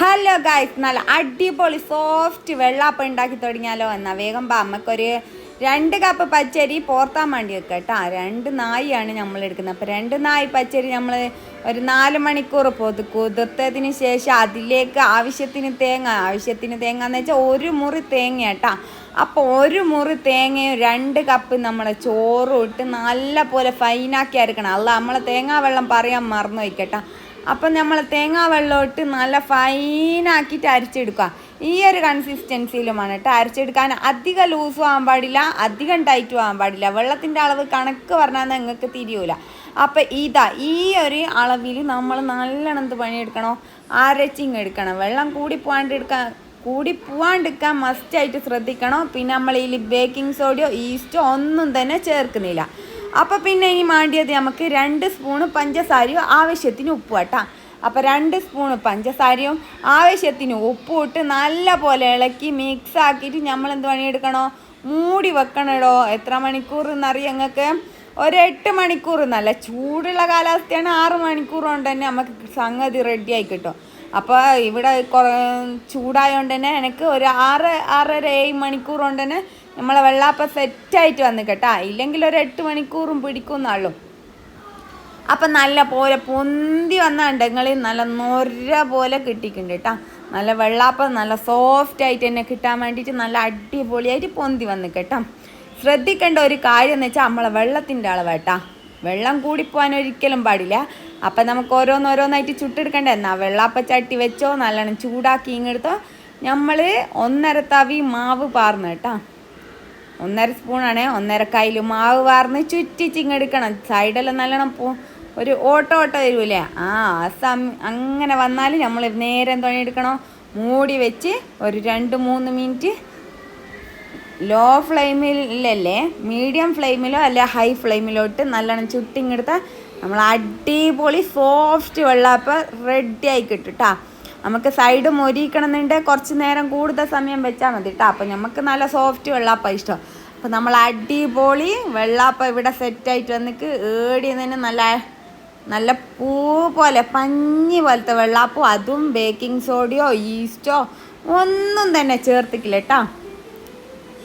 Hello guys നല്ല അടിപൊളി soft vellappam ഉണ്ടാക്കി തുടങ്ങിയാലോ? എന്നാൽ വേഗം പാ അമ്മക്കൊരു രണ്ട് കപ്പ് പച്ചരി പോർത്താൻ വേണ്ടി വെക്കുക കേട്ടോ. രണ്ട് നായിയാണ് നമ്മൾ എടുക്കുന്നത്. അപ്പോൾ രണ്ട് നായി പച്ചരി നമ്മൾ ഒരു നാല് മണിക്കൂർ പൊതു കുതിർത്തതിന് ശേഷം അതിലേക്ക് ആവശ്യത്തിന് തേങ്ങ ആവശ്യത്തിന് തേങ്ങ എന്ന് വെച്ചാൽ ഒരു മുറി തേങ്ങ കേട്ടോ. അപ്പോൾ ഒരു മുറി തേങ്ങയും രണ്ട് കപ്പ് നമ്മളെ ചോറും ഇട്ട് നല്ല പോലെ ഫൈനാക്കി അരക്കണം. അല്ല നമ്മളെ തേങ്ങാ വെള്ളം പറയാൻ മറന്നു വയ്ക്കട്ടോ അപ്പം നമ്മൾ തേങ്ങാ വെള്ളം ഇട്ട് നല്ല ഫൈനാക്കിയിട്ട് അരച്ചെടുക്കുക. ഈ ഒരു കൺസിസ്റ്റൻസിയിലുമാണ് കേട്ടോ അരച്ചെടുക്കാൻ അധികം ലൂസും ആകാൻ പാടില്ല അധികം ടൈറ്റും ആകാൻ പാടില്ല. വെള്ളത്തിന്റെ അളവ് കണക്ക് പറഞ്ഞാൽ നിങ്ങൾക്ക് തിരിയൂല. അപ്പം ഇതാ ഈ ഒരു അളവിൽ നമ്മൾ നല്ലോണം എന്ത് പണിയെടുക്കണോ? അരച്ചിങ് എടുക്കണം വെള്ളം കൂടി പോകാണ്ടിരിക്കാൻ കൂടി പോവാണ്ടിരിക്കാൻ മസ്റ്റായിട്ട് ശ്രദ്ധിക്കണം. പിന്നെ നമ്മൾ ഇതിൽ ബേക്കിംഗ് സോഡയോ ഈസ്റ്റോ ഒന്നും തന്നെ ചേർക്കുന്നില്ല. അപ്പോൾ പിന്നെ ഇനി മാണ്ടിയത് നമുക്ക് രണ്ട് സ്പൂണ് പഞ്ചസാരയും ആവശ്യത്തിന് ഉപ്പ് കേട്ടാ. അപ്പോൾ രണ്ട് സ്പൂണ് പഞ്ചസാരയും ആവശ്യത്തിന് ഉപ്പും ഇട്ട് നല്ല പോലെ ഇളക്കി മിക്സ് ആക്കിയിട്ട് നമ്മൾ എന്ത് പണിയെടുക്കണോ? മൂടി വെക്കണോ എത്ര മണിക്കൂർ എന്നറിയാം ഞങ്ങൾക്ക് ഒരു എട്ട് മണിക്കൂർ നല്ല ചൂടുള്ള കാലാവസ്ഥയാണ്. ആറ് മണിക്കൂർ കൊണ്ട് തന്നെ നമുക്ക് സംഗതി റെഡി ആയി കിട്ടും. അപ്പോൾ ഇവിടെ ചൂടായതുകൊണ്ട് തന്നെ എനിക്ക് ഒരു ആറ് ആറര ഏഴ് മണിക്കൂർ കൊണ്ട് തന്നെ നമ്മളെ വെള്ളാപ്പം സെറ്റായിട്ട് വന്ന് കേട്ടാ. ഇല്ലെങ്കിൽ ഒരു എട്ട് മണിക്കൂറും പിടിക്കുന്നുള്ളൂ അപ്പം നല്ല പോലെ പൊന്തി വന്നുണ്ടെങ്കിൽ നല്ല നൊര പോലെ കിട്ടിയിട്ടുണ്ട് കേട്ടാ. നല്ല വെള്ളാപ്പം നല്ല സോഫ്റ്റ് ആയിട്ട് തന്നെ കിട്ടാൻ വേണ്ടിയിട്ട് നല്ല അടിപൊളിയായിട്ട് പൊന്തി വന്ന് കേട്ടോ. ശ്രദ്ധിക്കേണ്ട ഒരു കാര്യം എന്ന് വെച്ചാൽ നമ്മളെ വെള്ളത്തിന്റെ അളവ് കേട്ടാ. വെള്ളം കൂടിപ്പോവാൻ ഒരിക്കലും പാടില്ല. അപ്പം നമുക്ക് ഓരോന്നോരോന്നായിട്ട് ചുട്ടെടുക്കണ്ടേ? എന്നാ വെള്ളാപ്പ ചട്ടി വെച്ചോ നല്ലോണം ചൂടാക്കി ഇങ്ങെടുത്തോ നമ്മൾ ഒന്നര തവി മാവ് പാർന്ന് കേട്ടാ. ഒന്നര സ്പൂണാണ് ഒന്നര കയ്യിൽ മാവ് വാർന്ന് ചുറ്റിച്ചിങ്ങെടുക്കണം സൈഡെല്ലാം നല്ലോണം പോ ഒരു ഓട്ടോ ഓട്ടോ വരൂലേ ആ ആ അങ്ങനെ വന്നാൽ നമ്മൾ നേരെ തുണിയെടുക്കണം? മൂടി വെച്ച് ഒരു രണ്ട് മൂന്ന് മിനിറ്റ് ലോ ഫ്ലെയിമിലല്ലേ മീഡിയം ഫ്ലെയിമിലോ അല്ല ഹൈ ഫ്ലെയിമിലോ ഇട്ട് നല്ലോണം ചുട്ടിങ്ങെടുത്താൽ നമ്മൾ അടിപൊളി സോഫ്റ്റ് വെള്ളാപ്പം റെഡി ആയി കിട്ടും കേട്ടോ നമുക്ക് സൈഡ് മൊരിക്കണമെന്നുണ്ടെങ്കിൽ കുറച്ച് നേരം കൂടുതൽ സമയം വെച്ചാൽ മതി കേട്ടോ അപ്പം നമുക്ക് നല്ല സോഫ്റ്റ് വെള്ളാപ്പം ഇഷ്ടം. അപ്പോൾ നമ്മൾ അടിപൊളി വെള്ളാപ്പം ഇവിടെ സെറ്റായിട്ട് വന്നിട്ട് ഏടി തന്നെ നല്ല നല്ല പൂ പോലെ പഞ്ഞി പോലത്തെ വെള്ളാപ്പോ. അതും ബേക്കിംഗ് സോഡിയോ ഈസ്റ്റോ ഒന്നും തന്നെ ചേർത്തിക്കില്ല കേട്ടോ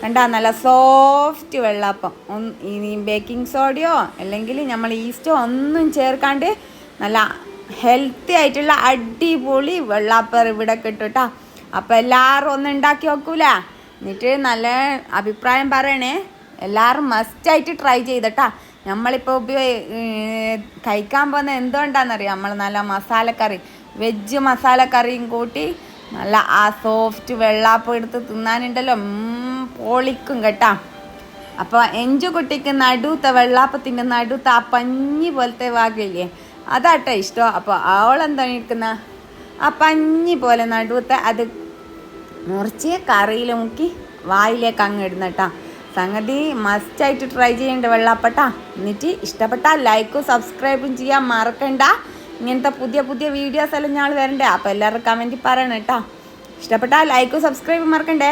കണ്ട നല്ല സോഫ്റ്റ് വെള്ളാപ്പം. ഒന്ന് ഇനി ബേക്കിംഗ് സോഡിയോ അല്ലെങ്കിൽ നമ്മൾ ഈസ്റ്റോ ഒന്നും ചേർക്കാണ്ട് നല്ല ഹെൽത്തി ആയിട്ടുള്ള അടിപൊളി വെള്ളാപ്പർ ഇവിടെ കിട്ടും അപ്പോൾ എല്ലാവരും ഒന്ന് ഉണ്ടാക്കി വെക്കൂല എന്നിട്ട് നല്ല അഭിപ്രായം പറയണേ. എല്ലാവരും മസ്റ്റായിട്ട് ട്രൈ ചെയ്തട്ടാ. നമ്മളിപ്പോൾ ഉപയോഗ കഴിക്കാൻ പോകുന്ന എന്തുകൊണ്ടാണെന്നറിയാം നമ്മൾ നല്ല മസാലക്കറി വെജ് മസാലക്കറിയും കൂട്ടി നല്ല ആ സോഫ്റ്റ് വെള്ളാപ്പം എടുത്ത് തിന്നാനുണ്ടല്ലോ. പൊളിക്കും കേട്ടാ. അപ്പോൾ എഞ്ചു കുട്ടിക്ക് നടുത്ത വെള്ളാപ്പത്തിന്റെ നടുത്ത ആ പഞ്ഞി പോലത്തെ വാകയില്ലേ അതാട്ടോ ഇഷ്ടം. അപ്പോൾ അവളെന്താണ് നിൽക്കുന്ന ആ പഞ്ഞി പോലെ നടുവത്തെ അത് മുറിച്ച് കറിയിൽ മുക്കി വായിലേക്ക് അങ്ങ് ഇടുന്നട്ടാ സംഗതി മസ്റ്റായിട്ട് ട്രൈ ചെയ്യേണ്ട വെള്ളാപ്പട്ട. എന്നിട്ട് ഇഷ്ടപ്പെട്ട ലൈക്കും സബ്സ്ക്രൈബും ചെയ്യാൻ മറക്കണ്ട. ഇങ്ങനത്തെ പുതിയ പുതിയ വീഡിയോസ് എല്ലാം ഞങ്ങൾ വരണ്ടേ. അപ്പോൾ എല്ലാവരും കമന്റ് പറയണം കേട്ടോ ഇഷ്ടപ്പെട്ട ലൈക്കും സബ്സ്ക്രൈബും മറക്കണ്ടേ?